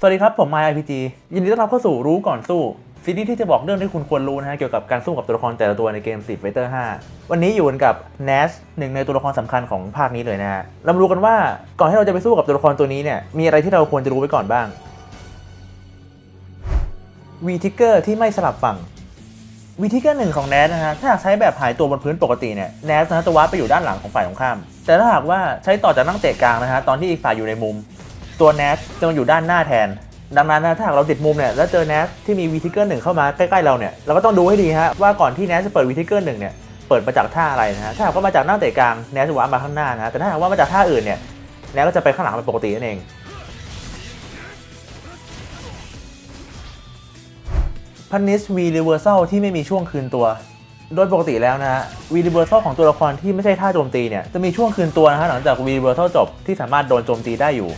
สวัสดีครับ ผม MyIPG ยินดีต้อนรับเข้าสู่รู้ก่อนสู้ ซีรีส์ที่จะบอกเรื่องที่คุณควรรู้นะฮะ เกี่ยวกับการสู้กับตัวละครแต่ละตัวในเกม Street Fighter 5 วันนี้อยู่กันกับ Nash หนึ่งในตัวละครสำคัญของภาคนี้เลยนะฮะเรามาดูกันว่าก่อนที่เราจะไปสู้กับตัวละครตัวนี้เนี่ยมีอะไรที่เราควรจะรู้ไว้ก่อนบ้าง V Trigger ที่ไม่สลับฝั่งวิธีการหนึ่งของ NAS นะฮะถ้าหากใช้แบบหายตัวบนพื้นปกติเนี่ย NAS นะฮะจะวาร์ปไปอยู่ด้านหลังของฝ่ายตรงข้าม แต่ถ้าหากว่าใช้ต่อจากนั่งเตะกลางนะฮะตอนที่อีกฝ่ายอยู่ในมุม ตัว NAS จะมาอยู่ด้านหน้าแทน ดังนั้นนะถ้าหากเราติดมุมเนี่ยแล้วเจอ NAS ที่มีวิธีการหนึ่งเข้ามาใกล้ๆเราเนี่ยเราก็ต้องดูให้ดีฮะว่าก่อนที่ NAS จะเปิดวิธีการหนึ่งเนี่ยเปิดมาจากท่าอะไรนะฮะถ้าหากว่ามาจากหนั่งเตะกลาง NAS จะวาร์ปมาข้างหน้านะแต่ถ้าหากว่ามาจากท่าอื่นเนี่ย NAS ก็จะไปข้างหลังเป็นปกตินั่นเองพันนิส V Reversal ที่ไม่มีช่วงคืนตัว โดยปกติแล้วนะฮะ V Reversal ของตัวละครที่ไม่ใช่ท่าโจมตีเนี่ยจะมีช่วงคืนตัวนะฮะหลังจาก V Reversal จบที่สามารถโดนโจมตีได้อยู่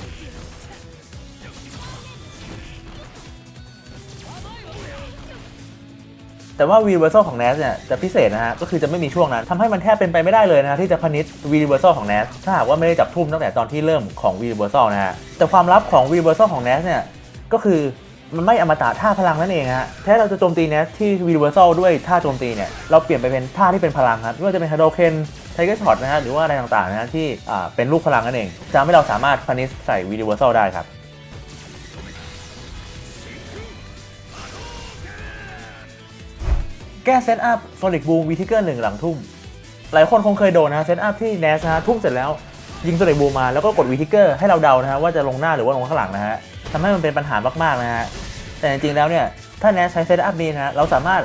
แต่ว่า V Reversal ของ NAS เนี่ยจะพิเศษนะฮะก็คือจะไม่มีช่วงนั้นทำให้มันแทบเป็นไปไม่ได้เลยนะฮะที่จะพนิช V Reversal ของ NAS ถ้าหากว่าไม่ได้จับทุ่มตั้งแต่ตอนที่เริ่มของ V Reversal นะฮะแต่ความลับของ V Reversal ของ NAS เนี่ยก็คือมันไม่อมตะท่าพลังนั่นเองฮะแท้เราจะโจมตีเนี้ยที่วีเวอร์ซลด้วยท่าโจมตีเนี่ยเราเปลี่ยนไปเป็นท่าที่เป็นพลังครับไม่ว่าจะเป็นฮาโดเคนไทเกอร์ช็อตนะฮะหรือว่าอะไรต่างๆนะฮะที่อ่าเป็นลูกพลังนั่นเองจะทำให้เราสามารถพนิสใส่วีเวอร์ซได้ครับ แก้เซตอัพโซนิกบูมวีทิเกอร์หนึ่งหลังทุ่ม หลายคนคงเคยโดนนะเซตอัพที่แนสนะฮะทุ่มเสร็จแล้ว ยิงโซนิกบูมมาแล้วก็กดวีทิเกอร์ให้เราเดานะฮะว่าจะลงหน้าหรือว่าลงข้างหลังนะฮะทำให้มันเป็นปัญหามากๆนะฮะแต่จริงๆแล้วเนี่ยถ้าแนสใช้เซตอัพนี้นะฮะเราสามารถ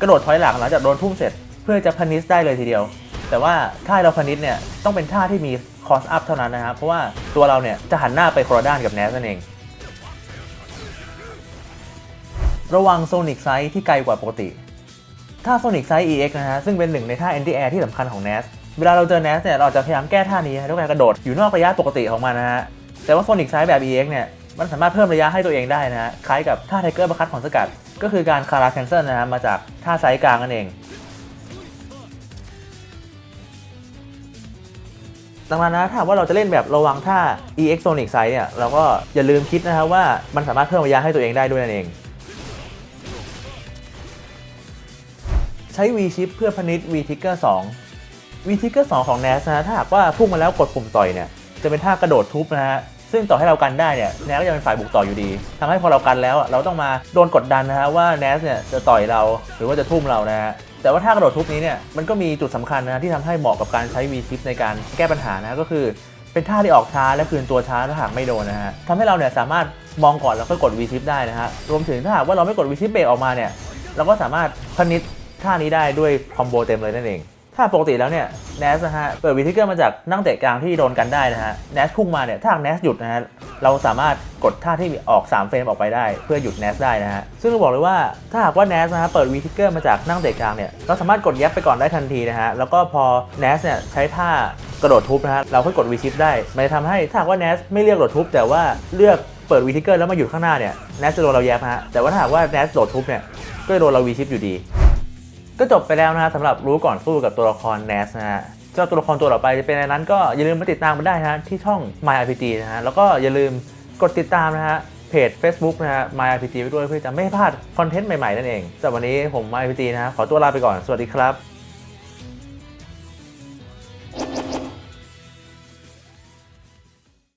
กระโดดถอยหลังหลังจากโดนทุ่มเสร็จ เพื่อจะพนิสได้เลยทีเดียว แต่ว่าท่าเราพนิสเนี่ยต้องเป็นท่าที่มีคอสอัพเท่านั้นนะฮะเพราะว่าตัวเราเนี่ยจะหันหน้าไปคนละด้านกับแนสนั่นเองระวังโซนิกไซส์ที่ไกลกว่าปกติ ท่า Sonic Size EX นะฮะซึ่งเป็นหนึ่งในท่า Anti Air ที่สำคัญของ NAS เวลาเราเจอ NAS เนี่ยเราจะพยายามแก้ท่านี้นะด้วยการกระโดดอยู่นอกระยะปกติของมันนะฮะแต่ว่า Sonic Size แบบ EX เนี่ยมันสามารถเพิ่มระยะให้ตัวเองได้นะฮะคล้ายกับท่าไทเกอร์ประคัตของสกัด ก็คือการคาราแคนเซิลนะฮะมาจากท่าไซส์กลางนั่นเองดังนั้นนะถ้าว่าเราจะเล่นแบบระวังท่า EX Sonic Size เนี่ยเราก็อย่าลืมคิดนะครับว่ามันสามารถเพิ่มระยะให้ตัวเองได้ด้วยนั่นเอง ใช้ V chip เพื่อพนิช V trigger 2 V trigger 2 ของ NAS นะฮะถ้าหากว่าพุ่งมาแล้วกดปุ่มต่อยเนี่ยจะเป็นท่ากระโดดทุบนะฮะซึ่งต่อให้เรากันได้เนี่ย NAS ก็จะเป็นฝ่ายบุกต่ออยู่ดีทำให้พอเรากันแล้วเราต้องมาโดนกดดันนะฮะว่า NAS เนี่ยจะต่อยเราหรือว่าจะทุ่มเรานะฮะแต่ว่าท่ากระโดดทุบนี้เนี่ยมันก็มีจุดสำคัญนะที่ทำให้เหมาะกับการใช้ V chip ในการแก้ปัญหานะก็คือ เป็นท่าที่ออกช้าและคืนตัวช้าถ้าหากไม่โดนนะฮะทำให้เราเนี่ยสามารถมองก่อนแล้วก็กด V chip ได้นะฮะรวมถึงถ้าหากว่าเราไม่กด V chip เบรกออกมาเนี่ยเราก็สามารถพนิช ท่านี้ได้ด้วยคอมโบเต็มเลยนั่นเอง ถ้าปกติแล้วเนี่ย NAS นะฮะ เปิดวิธีเกอร์มาจากนั่งเตะกลางที่โดนกันได้นะฮะ NAS พุ่งมาเนี่ย ถ้าหาก NAS หยุดนะฮะ เราสามารถกดท่าที่ออก 3 เฟรมออกไปได้ เพื่อหยุด NAS ได้นะฮะ ซึ่งเราบอกเลยว่าถ้าหากว่า NAS นะฮะ เปิดวิธีเกอร์มาจากนั่งเตะกลางเนี่ย เราสามารถกดยับไปก่อนได้ทันทีนะฮะ แล้วก็พอ NAS เนี่ยใช้ท่ากระโดดทุบนะฮะ เราค่อยกด V shift ได้ มันจะทำให้ถ้าหากว่า NAS ไม่เลือกกระโดดทุบ แต่ว่าเลือกเปิดวิธีเกอร์แล้วมาหยุดข้างหน้าเนี่ย NAS จะโดนเราแยบนะฮะแต่ว่าถ้าหากว่า NAS โดดทุบเนี่ยก็จะโดนเรา V shift อยู่ดี ก็จบไปแล้วนะฮะสำหรับรู้ก่อนสู้กับตัวละครเนสนะฮะเจ้าตัวละครตัวต่อไปจะเป็นอะไรนั้นก็อย่าลืมมาติดตามมันได้นะฮะที่ช่อง MyRPG นะฮะแล้วก็อย่าลืมกดติดตามนะฮะเพจ Facebook นะฮะ MyRPG ไว้ด้วยเพื่อจะไม่พลาดคอนเทนต์ใหม่ๆนั่นเองสำหรับวันนี้ผม MyRPG นะฮะขอตัวลาไปก่อนสวัสดีครับ